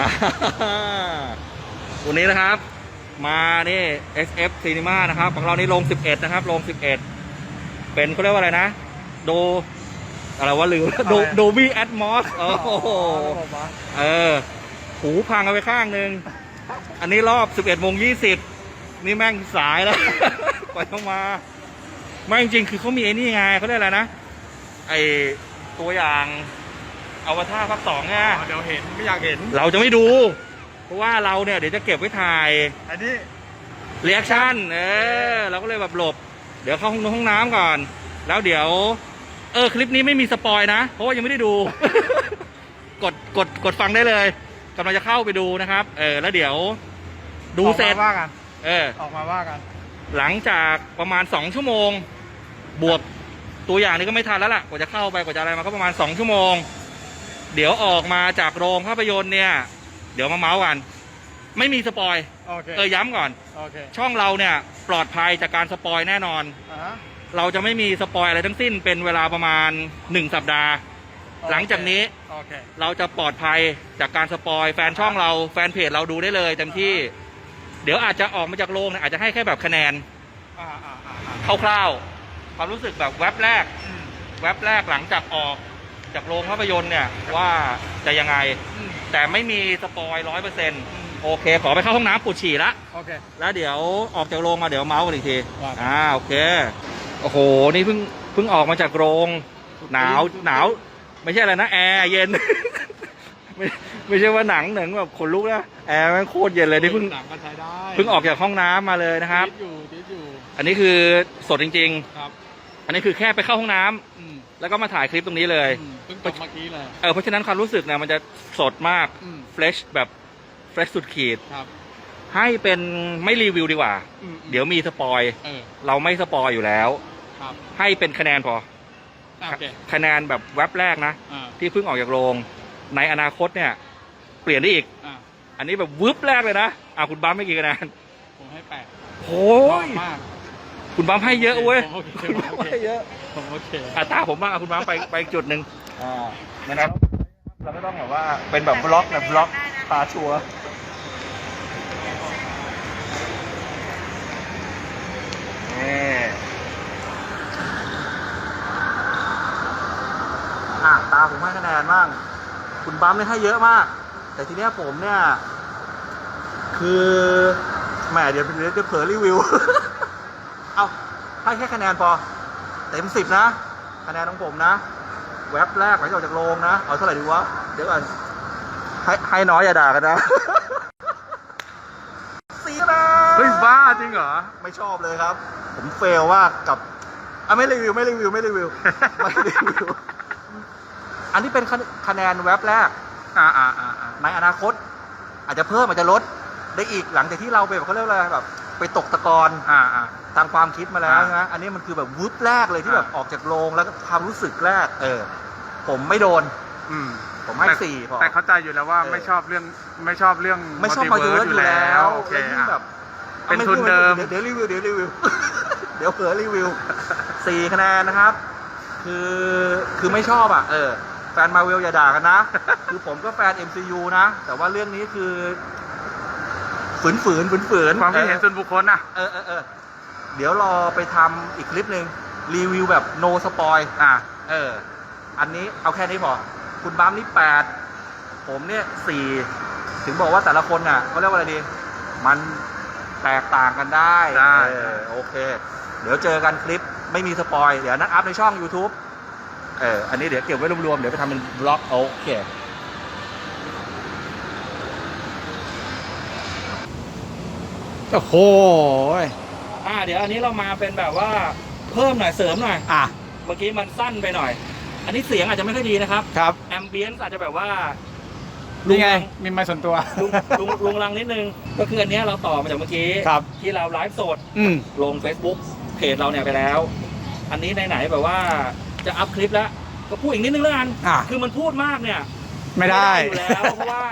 อ่าวันนี้นะครับ มานี่ SF Cinema นะครับ ของเรานี่ลง 11 นะครับ ลง 11 เป็นเขาเรียกว่าอะไรนะ โด อะไรวะลืมโดโดบี้แอดมอสโอ้โหเออ หูพังเอาไปข้างหนึ่ง อันนี้รอบ 11โมง20 นี่แม่งสายแล้วกว่าจะมาไม่จริงๆคือเขามีไอ้นี่ไงเขาเรียกอะไรนะ ไอตัวอย่าง อวตารภาคสองไงเดี๋ยวเห็นไม่อยากเห็น เราจะไม่ดู เพราะว่าเราเนี่ยเดี๋ยวจะเก็บไว้ถ่ายอันนี้เรีแอคชั่นเออเราก็เลยแบบหลบ เดี๋ยวเข้าห้องน้ำห้องน้ำก่อน แล้วเดี๋ยว เออคลิปนี้ไม่มีสปอยนะ เพราะว่ายังไม่ได้ดู กดกดกดฟังได้เลยกำลังจะเข้าไปดูนะครับ เออ แล้วเดี๋ยว ดูเสร็จออกมาว่ากันเออ ออกมาว่ากันหลังจากประมาณสองชั่วโมง บวกตัวอย่างนี้ก็ไม่ทันแล้วล่ะกว่าจะเข้าไปกว่าจะอะไรมาก็ประมาณสองชั่วโมง เดี๋ยวออกมาจากโรงภาพยนตร์เนี่ย เดี๋ยวมาเมาส์กัน ไม่มีสปอยโอเคเออย้ำก่อน โอเคช่องเราเนี่ยปลอดภัยจากการสปอยแน่นอน อ่าฮะ เราจะไม่มีสปอยอะไรทั้งสิ้นเป็นเวลาประมาณหนึ่งสัปดาห์หลังจากนี้โอเค เราจะปลอดภัยจากการสปอยแฟนช่องเราแฟนเพจเราดูได้เลยเต็มที่ เดี๋ยวอาจจะออกมาจากโรงเนี่ยอาจจะให้แค่แบบคะแนนอ่าอ่าอ่าอ่าคร่าวๆความรู้สึกแบบแว็บแรก อืม แว็บแรกหลังจากออก จากโรงภาพยนตร์เนี่ยว่าจะยังไง อืม แต่ไม่มีสปอยร้อยเปอร์เซ็นต์อืมโอเค ขอไปเข้าห้องน้ำปวดฉี่ละ โอเค แล้วเดี๋ยวออกจากโรงมาเดี๋ยวเมาส์กันอีกทีว่ากันอ่าโอเค โอ้โห นี่เพิ่งเพิ่งออกมาจากโรง หนาวหนาว ไม่ใช่อะไรนะ แอร์เย็น ไม่ไม่ใช่ว่าหนังหนังแบบขนลุกนะแอร์แมันโคตรเย็นเลยนี่เพิ่งหนังก็ใช้ได้เพิ่งออกจากห้องน้ำมาเลยนะครับ ติดอยู่ติดอยู่อันนี้คือสดจริง ครับ ๆ อันนี้คือแค่ไปเข้าห้องน้ำอืมแล้วก็มาถ่ายคลิปตรงนี้เลย อืม เพิ่งจบเมื่อกี้เลย เออเพราะฉะนั้นความรู้สึกเนี่ยมันจะสดมากอืม เฟรชแบบเฟรชสุดขีด ครับให้เป็นไม่รีวิวดีกว่า อืมเดี๋ยวมีสปอย เออเราไม่สปอยอยู่แล้ว ครับให้เป็นคะแนนพอ อะโอเคคะแนนแบบแว็บแรกนะ อ่าที่เพิ่งออกจากโรง ในอนาคตเนี่ย เปลี่ยนได้อีก อ่าอันนี้แบบวึบแรกเลยนะอะคุณบัมไม่กี่คะแนนผมให้แปดโอ้ชอยบมากคุณบัมให้เยอะเว้ยโอเคคุณบัมให้เยอะผมโอเคอะตาผมบ้างอะคุณบัมไปไปอีกจุดหนึ่ง อ่านะครับเราก็ต้องแบบว่าเป็นแบบบล็อกแบบบล็อกพาชัวร์นี่อะตาผมให้คะแนนบ้างคุณบัมเนี่ยให้เยอะมาก แต่ทีเนี้ยผมเนี่ย คือแหมเดี๋ยวเดี๋ยวจะเผลอรีวิว เอาให้แค่คะแนนพอ เต็มสิบนะ คะแนนของผมนะ แว็บแรกหลังจากออกจากโรงนะ เอาเท่าไหร่ดีวะ เดี๋ยวก่อนให้ให้น้อยอย่าด่ากันนะ สี่คะแนนเฮ้ยบ้าจริงเหรอ ไม่ชอบเลยครับ ผมเฟลว่ากับอะไม่รีวิวไม่รีวิวไม่รีวิวไม่รีวิว อันนี้เป็นคะคะแนนแว็บแรก อ่าอ่าอ่าอ่าในอนาคต อาจจะเพิ่มอาจจะลดได้อีกหลังจากที่เราไปแบบเขาเรียกว่าอะไรแบบ ไปตกตะกอนอ่าอ่า ทางความคิดมาแล้วอ่า ใช่ไหมอันนี้มันคือแบบวึบแรกเลยที่อ่าแบบออกจากโรงแล้วก็ความรู้สึกแรก เออ ผมไม่โดน อืมผมให้แต่สี่พอ แต่เข้าใจอยู่แล้วว่าเออ ไม่ชอบเรื่องไม่ชอบเรื่อง ไม่ชอบมาเยอะ multiverse อยู่แล้วโอเคแล้วยิ่งอะ แบบเป็นอาไทุนเดิม เดี๋ยวรีวิวเดี๋ยวรีวิว เดี๋ยวเผลอรีวิวสี่คะแนนนะครับ คือคือไม่ชอบอะ เออ แฟนมาเวลอย่าด่ากันนะ คือผมก็แฟน MCU นะ แต่ว่าเรื่องนี้คือ ฝืนฝืนฝืนฝืนๆความคิดเห็นส่วนบุคคลนะเออเออเออเดี๋ยวรอไปทำอีกคลิปหนึ่งรีวิวแบบ no spoil อ่าเออ อันนี้เอาแค่นี้พอคุณบัมนี่แปดผมเนี่ยสี่ถึงบอกว่าแต่ละคนน่ะเขาเรียกว่าอะไรดี มันแตกต่างกันได้ได้เออโอเค เดี๋ยวเจอกันคลิปไม่มีสปอย เดี๋ยวนั้นอัพในช่อง YouTube เอออันนี้เดี๋ยวเก็บไว้รวมๆ เดี๋ยวไปทำเป็นบล็อกโอเค โอ้โหอ่าเดี๋ยวอันนี้เรามาเป็นแบบว่าเพิ่มหน่อยเสริมหน่อย อะ เมื่อกี้มันสั้นไปหน่อย อันนี้เสียงอาจจะไม่ค่อยดีนะครับครับ แอมเบียนอาจจะแบบว่านี่ไง มีไม้ส่วนตัว ลุงลุงลุงลังนิดนึง ก็คืออันเนี้ยเราต่อมาจากเมื่อกี้ครับ ที่เราไลฟ์สด อืม ลง Facebook เพจเราเนี่ยไปแล้ว อันนี้ไหนๆแบบว่าจะอัพคลิปแล้ว ก็พูดอีกนิดนึงแล้วกัน อะ คือมันพูดมากเนี่ยไม่ได้อยู่แล้ว เพราะว่า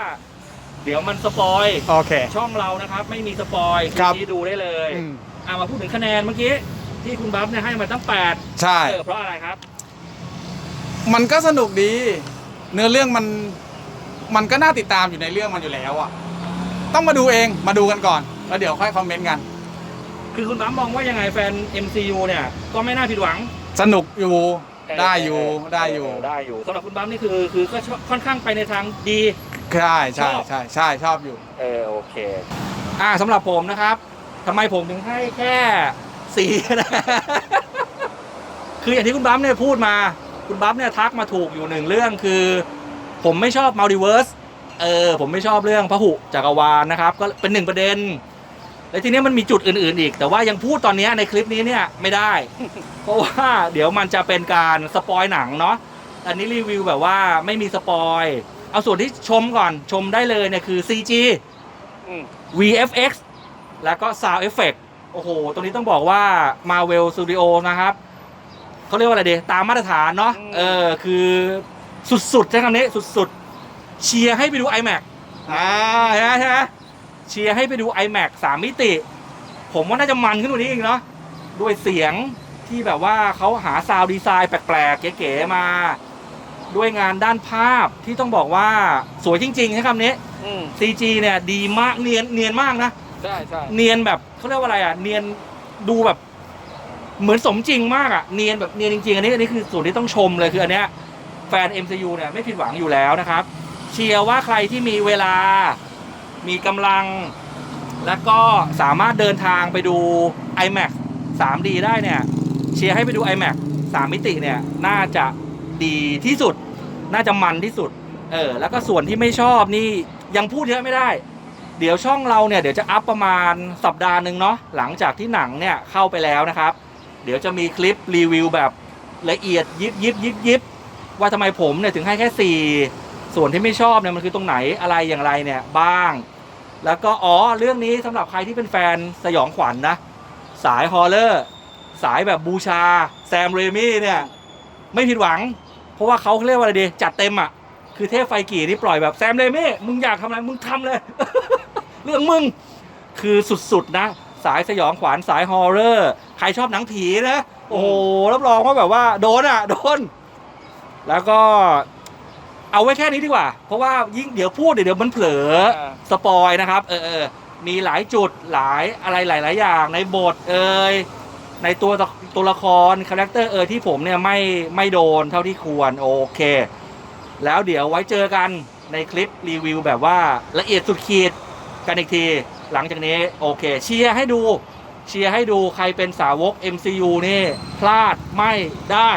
เดี๋ยวมันสปอยโอเค ช่องเรานะครับ ไม่มีสปอยครับ ที่ดูได้เลยอืม อ่ามาพูดถึงคะแนนเมื่อกี้ที่คุณบัฟเนี่ยให้มาตั้งแปดใช่ เออเพราะอะไรครับ มันก็สนุกดี เนื้อเรื่องมันมันก็น่าติดตามอยู่ในเรื่องมันอยู่แล้วอะ ต้องมาดูเองมาดูกันก่อน แล้วเดี๋ยวค่อยคอมเมนต์กัน คือคุณปั๊มมองว่ายังไงแฟน MCU เนี่ยก็ไม่น่าผิดหวังสนุกอยู่ได้อยู่ได้อยู่ได้อยู่สำหรับคุณปั๊มนี่คือคือก็ชอบค่อนข้างไปในทางดี ใช่ใช่ชอบใช่ใช่ชอบอยู่ เออโอเค อ่าสำหรับผมนะครับทำไมผมถึงให้แค่สี่นะ คืออย่างที่คุณบัมเนี่ยพูดมา คุณบัมเนี่ยทักมาถูกอยู่หนึ่งเรื่องคือ ผมไม่ชอบมัลติเวิร์สเออ ผมไม่ชอบเรื่องพหุจักรวาลนะครับ ก็เป็นหนึ่งประเด็น แล้วทีเนี้ยมันมีจุดอื่น ๆ อีก แต่ว่ายังพูดตอนเนี้ยในคลิปนี้เนี่ยไม่ได้ เพราะว่าเดี๋ยวมันจะเป็นการสปอยหนังเนาะอันนี้รีวิวแบบว่าไม่มีสปอย เอาส่วนที่ชมก่อนชมได้เลยเนี่ยคือ CG VFX แล้วก็ Sound Effect โอ้โห ตรงนี้ต้องบอกว่า Marvel Studio นะครับ เขาเรียกว่าอะไรดี ตามมาตรฐานเนาะ อืม เออ คือสุดๆใช้คำนี้สุดๆ เชียร์ให้ไปดู iMac อ่าใช่ไหมใช่ไหมเชียร์ให้ไปดู iMac 3มิติ ผมว่าน่าจะมันขึ้นกว่านี้อีกเนาะ ด้วยเสียงที่แบบว่าเขาหาซาวดีไซน์แปลกๆ เก๋ๆมา ด้วยงานด้านภาพที่ต้องบอกว่าสวยจริงๆใช้คำนี้ CG เนี่ยดีมากเนียนเนียนมากนะ ใช่ใช่เนียนแบบเขาเรียกว่าอะไรอะ เนียนดูแบบ เหมือนสมจริงมากอะ เนียนแบบเนียนจริงๆ อันนี้อันนี้คือส่วนที่ต้องชมเลยคืออันเนี้ยแฟน MCU เนี่ยไม่ผิดหวังอยู่แล้วนะครับ เชียร์ว่าใครที่มีเวลา มีกำลัง แล้วก็สามารถเดินทางไปดู iMac 3D ได้เนี่ย เชียร์ให้ไปดู iMac 3มิติเนี่ย น่าจะ ดีที่สุด น่าจะมันที่สุด เออ แล้วก็ส่วนที่ไม่ชอบนี่ยังพูดเยอะไม่ได้ เดี๋ยวช่องเราเนี่ยเดี๋ยวจะอัพประมาณสัปดาห์หนึ่งเนาะหลังจากที่หนังเนี่ยเข้าไปแล้วนะครับ เดี๋ยวจะมีคลิปรีวิวแบบละเอียดยิบยิบยิบยิบว่าทำไมผมเนี่ยถึงให้แค่สี่ส่วนที่ไม่ชอบเนี่ยมันคือตรงไหนอะไรอย่างไรเนี่ยบ้าง แล้วก็อ๋อเรื่องนี้สำหรับใครที่เป็นแฟนสยองขวัญนนะสายฮอลเลอร์สายแบบบูชาแซมเรมี่เนี่ยไม่ผิดหวัง เพราะว่าเขาเรียกว่าอะไรดีจัดเต็มอะคือเทพไฟกี่นี่ปล่อยแบบแซมเรมี่มึงอยากทำอะไรมึงทำเลย เรื่องมึงคือสุดๆนะ สายสยองขวัญสายฮอร์เรอร์ใครชอบหนังผีนะโอ้โหรับรองว่าแบบว่าโดนอะ โดน แล้วก็เอาไว้แค่นี้ดีกว่า เพราะว่ายิ่งเดี๋ยวพูดเดี๋ยวมันเผลออ่าสปอยนะครับเออเออมีหลายจุดหลายอะไรหลาย ๆ อย่างในบทเอ่ย ในตัวตัวละครคาแรคเตอร์เออที่ผมเนี่ยไม่ไม่โดนเท่าที่ควรโอเค แล้วเดี๋ยวไว้เจอกันในคลิปรีวิวแบบว่าละเอียดสุดขีดกันอีกที หลังจากนี้โอเค เชียร์ให้ดูเชียร์ให้ดูใครเป็นสาวก MCU นี่ พลาดไม่ได้